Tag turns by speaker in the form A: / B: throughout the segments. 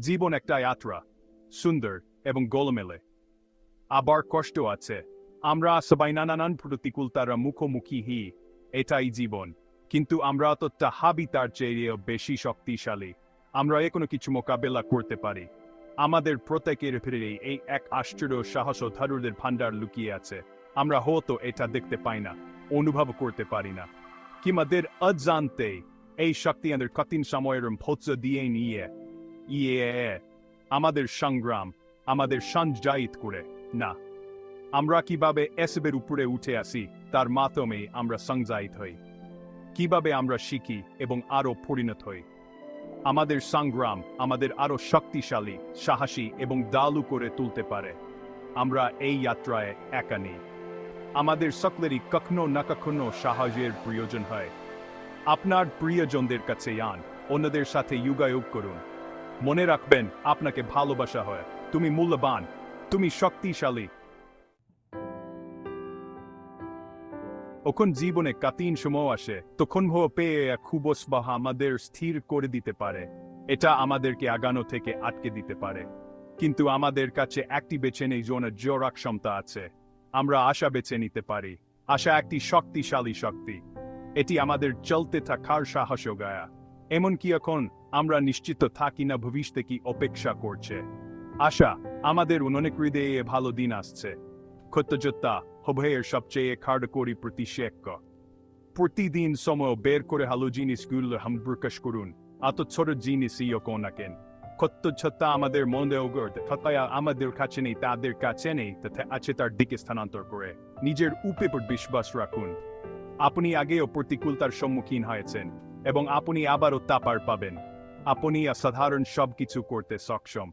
A: জীবন একটা যাত্রা, সুন্দর এবং গোলমেলে। আবার কষ্ট আছে। আমরা সবাই নানান প্রতিকূলতার মুখোমুখি হি, এটাই জীবন। কিন্তু আমরা ততটা হাবি তার চেয়েও বেশি শক্তিশালী। আমরা এ কোনো কিছু মোকাবেলা করতে পারি। আমাদের প্রত্যেকের ভিড়ে এই এক আশ্চর্য সাহস ও ধারুদের ভান্ডার লুকিয়ে আছে। আমরা হয়তো এটা দেখতে পাই না, অনুভব করতে পারি না। কিমাদের অজান্তে এই শক্তি আমাদের কঠিন সময়ের ভোৎস দিয়ে নিয়ে ইয়ে আমাদের সংগ্রাম, আমাদের সঞ্জায়িত করে। না, আমরা কীভাবে এসবের উপরে উঠে আসি, তার মাধ্যমে আমরা সংজায়িত হই। কীভাবে আমরা শিখি এবং আরও পরিণত হই। আমাদের সংগ্রাম আমাদের আরও শক্তিশালী, সাহসী এবং দালু করে তুলতে পারে। আমরা এই যাত্রায় একা নেই। আমাদের সকলেরই কখনো না কখনো সাহায্যের প্রয়োজন হয়। আপনার প্রিয়জনদের কাছে যান, অন্যদের সাথে যোগাযোগ করুন। মনে রাখবেন, আপনাকে ভালোবাসা হয়। তুমি মূল্যবান, তুমি শক্তিশালী। যখন জীবনে কাতিন সময় আসে, তখন ভো পেয়ে খুব বা আমাদের স্থির করে দিতে পারে। এটা আমাদেরকে আগানো থেকে আটকে দিতে পারে। কিন্তু আমাদের কাছে একটি বেছে নেই জন্য জোরাক ক্ষমতা আছে। আমরা আশা বেছে নিতে পারি। আশা একটি শক্তিশালী শক্তি। এটি আমাদের চলতে থাকার সাহস গায়া। এমনকি এখন আমরা নিশ্চিত থাকি না ভবিষ্যতে কি অপেক্ষা করছে। আশা, আমাদের অনেক হৃদয়ে ভালো দিন আসছে। কৃতজ্ঞতা হবের সবচেয়ে কার্যকরী প্রতিষেধক প্রতিদিন সময় বের করে ভালো জিনিসগুলো প্রকাশ করুন। এত ছোট জিনিসই কোন না কেন কৃতজ্ঞতা আমাদের মনে ওগর তথায় আমাদের কাছে নেই, তাদের কাছে নেই, তথা আছে তার দিকে স্থানান্তর করে। নিজের উপর বিশ্বাস রাখুন। আপনি আগেও প্রতিকূলতার সম্মুখীন হয়েছেন। এবং আপনি আবারও তা পার পাবেন। আপনি অসাধারণ সবকিছু করতে সক্ষম।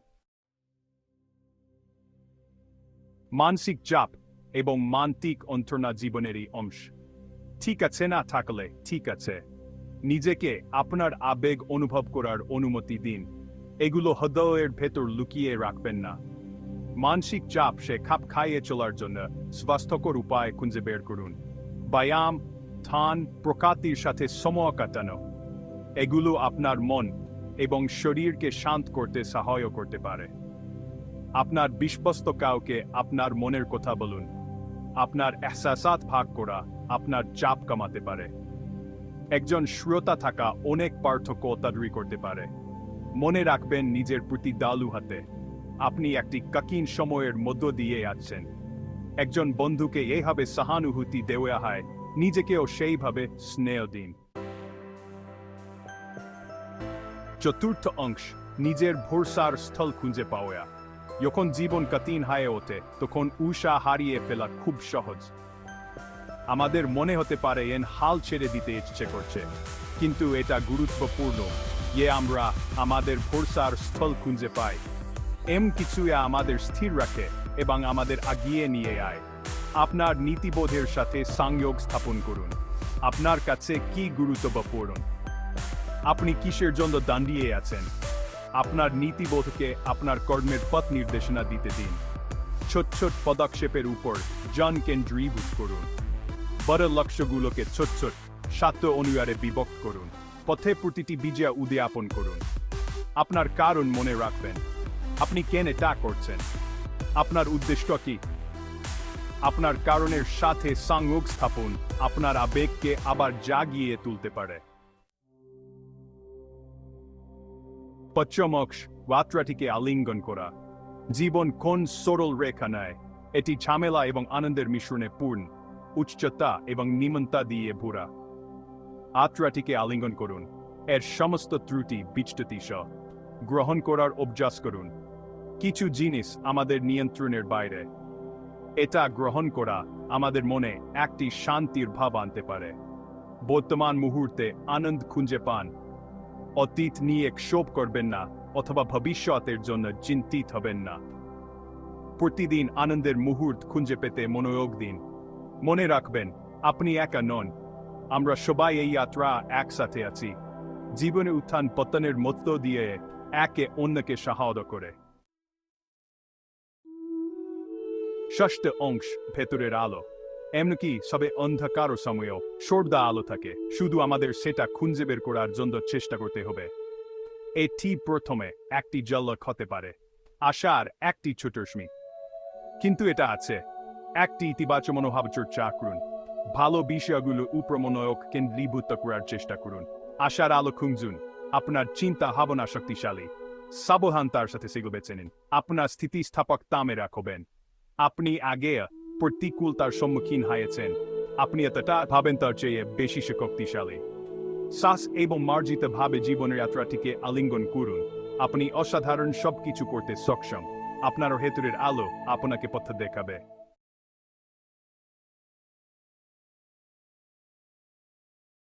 A: মানসিক চাপ এবং মান্তিক অন্তর্না জীবনেরই অংশ। ঠিক আছে না থাকলে, ঠিক আছে। নিজেকে আপনার আবেগ অনুভব করার অনুমতি দিন। এগুলো হৃদয়ের ভেতর লুকিয়ে রাখবেন না। মানসিক চাপ সে খাপ খাইয়ে চলার জন্য স্বাস্থ্যকর উপায় খুঁজে বের করুন। ব্যায়াম ধ্যান প্রকৃতির সাথে সময় কাটানো। এগুলো আপনার মন এবং শরীরকে শান্ত করতে সহায় করতে পারে। আপনার বিশ্বস্ত কাউকে আপনার মনের কথা বলুন। আপনার এহসাসাত ভাগ করা আপনার চাপ কমাতে পারে। একজন শ্রোতা থাকা অনেক পার্থক্য তৈরি করতে পারে। মনে রাখবেন নিজের প্রতি দালু হাতে। আপনি একটি কাকিন সময়ের মধ্য দিয়ে আছেন একজন বন্ধুকে এইভাবে সহানুভূতি দেওয়া হয় নিজেকেও সেইভাবে স্নেহ দিন। চতুর্থ অংশ, নিজের ভরসার স্থল খুঁজে পাওয়া। যখন জীবন কঠিন হয়ে ওঠে, তখন উষা হারিয়ে ফেলা খুব সহজ। আমাদের মনে হতে পারে এন হাল ছেড়ে দিতে ইচ্ছে করছে, কিন্তু এটা গুরুত্বপূর্ণ যে আমরা আমাদের ভরসার স্থল খুঁজে পাই। এম কিছু আমাদের স্থির রাখে এবং আমাদের আগিয়ে নিয়ে আয়। আপনার নীতিবোধের সাথে সংযোগ স্থাপন করুন। আপনার কাছে কি গুরুত্বপূর্ণ? আপনি কিসের জন্য দাঁড়িয়ে আছেন? আপনার নীতিবোধকে আপনার কর্মের পথ নির্দেশনা দিতে দিন। ছোট ছোট পদক্ষেপের উপর জন কেন্দ্রীভূত করুন। বড় লক্ষ্যগুলোকে ছোট ছোট সাত অনুয়ারে বিভক্ত করুন। পথে প্রতিটি বিজয় উদযাপন করুন। আপনার কারণ মনে রাখবেন। আপনি কেন এটা করছেন? আপনার উদ্দেশ্য কি? আপনার কারণের সাথে সংযোগ স্থাপন আপনার আবেগকে আবার জাগিয়ে তুলতে পারে। পশ্চমক্ষ যাত্রাটিকে আলিঙ্গন করা। জীবন কোন সরল রেখা নেয়? এটি ঝামেলা এবং আনন্দের মিশ্রণে পূর্ণ, উচ্চতা এবং নিমন্তা দিয়ে ভরা। আত্রাটিকে আলিঙ্গন করুন, এর সমস্ত ত্রুটি বিচ্যুতি সহ। গ্রহণ করার অভ্যাস করুন। কিছু জিনিস আমাদের নিয়ন্ত্রণের বাইরে। এটা গ্রহণ করা আমাদের মনে একটি শান্তির ভাব আনতে পারে। বর্তমান মুহূর্তে আনন্দ খুঁজে পান। অতীত নিয়ে ক্ষোভ করবেন না অথবা ভবিষ্যতের জন্য চিন্তিত হবেন না। প্রতিদিন আনন্দের মুহূর্ত খুঁজে পেতে মনোযোগ দিন। মনে রাখবেন, আপনি একা নন। আমরা সবাই এই যাত্রা একসাথে আছি। জীবনে উত্থান পতনের মধ্য দিয়ে একে অন্যকে সাহায্য করে। ষষ্ঠ অংশ, ভেতরের আলো। এমনকি সবে অন্ধকার সময়ও সর্দা আলো থাকে। শুধু আমাদের সেটা খুঁজে বের করার জন্য চেষ্টা করতে হবে। এটি প্রথমে একটি জল্লক হতে পারে, আশার একটি ছোট স্মিত কিন্তু এটা আছে, একটি ইতিবাচক মনোভাব চর্চা করুন। ভালো বিষয়গুলো উপমনোয়ক কেন্দ্রীভূত করার চেষ্টা করুন। আশার আলো খুঁজুন, আপনার চিন্তা ভাবনা শক্তিশালী। সাবধানতার সাথে সেগুলো বেছে নিন। আপনার স্থিতিস্থাপক তামে রাখবেন। আপনি আগে প্রতিকূলতার সম্মুখীন হয়েছেন। আপনি এতটা ভাবেন তার চেয়ে বেশি শক্তিশালী। শ্বাস এবং মার্জিত ভাবে জীবনের যাত্রাটিকে আলিঙ্গন করুন। আপনি অসাধারণ সবকিছু করতে সক্ষম। আপনার হেতুরের আলো আপনাকে পথ দেখাবে।